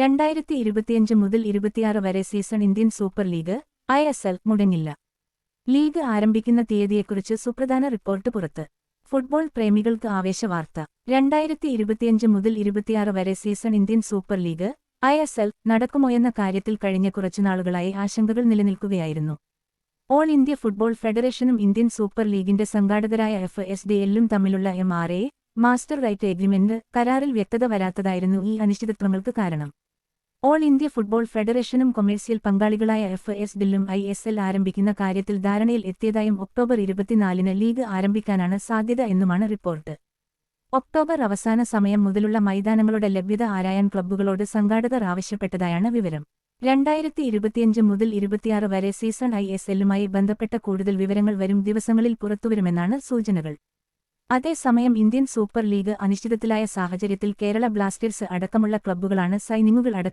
രണ്ടായിരത്തി ഇരുപത്തിയഞ്ച് മുതൽ ഇരുപത്തിയാറ് വരെ season Indian Super League I S L മുടങ്ങില്ല. League ആരംഭിക്കുന്ന തീയതിയെക്കുറിച്ച് സുപ്രധാന റിപ്പോർട്ട് പുറത്ത്. ഫുട്ബോൾ പ്രേമികൾക്ക് ആവേശവാർത്ത. രണ്ടായിരത്തി ഇരുപത്തിയഞ്ച് മുതൽ ഇരുപത്തിയാറ് വരെ season Indian Super League I S L നടക്കുമോയെന്ന കാര്യത്തിൽ കഴിഞ്ഞ കുറച്ചുനാളുകളായി ആശങ്കകൾ നിലനിൽക്കുകയായിരുന്നു. ഓൾ ഇന്ത്യ ഫുട്ബോൾ ഫെഡറേഷനും ഇന്ത്യൻ സൂപ്പർ ലീഗിന്റെ സംഘാടകരായ എഫ് എസ് ഡി എല്ലും തമ്മിലുള്ള M R A master right agreement കരാറിൽ വ്യക്തത വരാത്തതായിരുന്നു ഈ അനിശ്ചിതത്വങ്ങൾക്ക് കാരണം. ഓൾ ഇന്ത്യ ഫുട്ബോൾ ഫെഡറേഷനും കൊമേഴ്സ്യൽ പങ്കാളികളായ എഫ് എസ് ബില്ലും ഐ എസ് എൽ ആരംഭിക്കുന്ന കാര്യത്തിൽ ധാരണയിൽ എത്തിയതായും ഒക്ടോബർ ഇരുപത്തിനാലിന് ലീഗ് ആരംഭിക്കാനാണ് സാധ്യത എന്നുമാണ് റിപ്പോർട്ട്. ഒക്ടോബർ അവസാന സമയം മുതലുള്ള മൈതാനങ്ങളുടെ ലഭ്യത ആരായാൻ ക്ലബ്ബുകളോട് സംഘാടകർ ആവശ്യപ്പെട്ടതായാണ് വിവരം. രണ്ടായിരത്തി ഇരുപത്തിയഞ്ച് മുതൽ ഇരുപത്തിയാറ് വരെ സീസൺ ഐ എസ് എല്ലുമായി ബന്ധപ്പെട്ട കൂടുതൽ വിവരങ്ങൾ വരും ദിവസങ്ങളിൽ പുറത്തുവരുമെന്നാണ് സൂചനകൾ. അതേസമയം ഇന്ത്യൻ സൂപ്പർ ലീഗ് അനിശ്ചിതത്തിലായ സാഹചര്യത്തിൽ കേരള ബ്ലാസ്റ്റേഴ്സ് അടക്കമുള്ള ക്ലബ്ബുകളാണ് സൈനിങ്ങുകൾ അടക്കം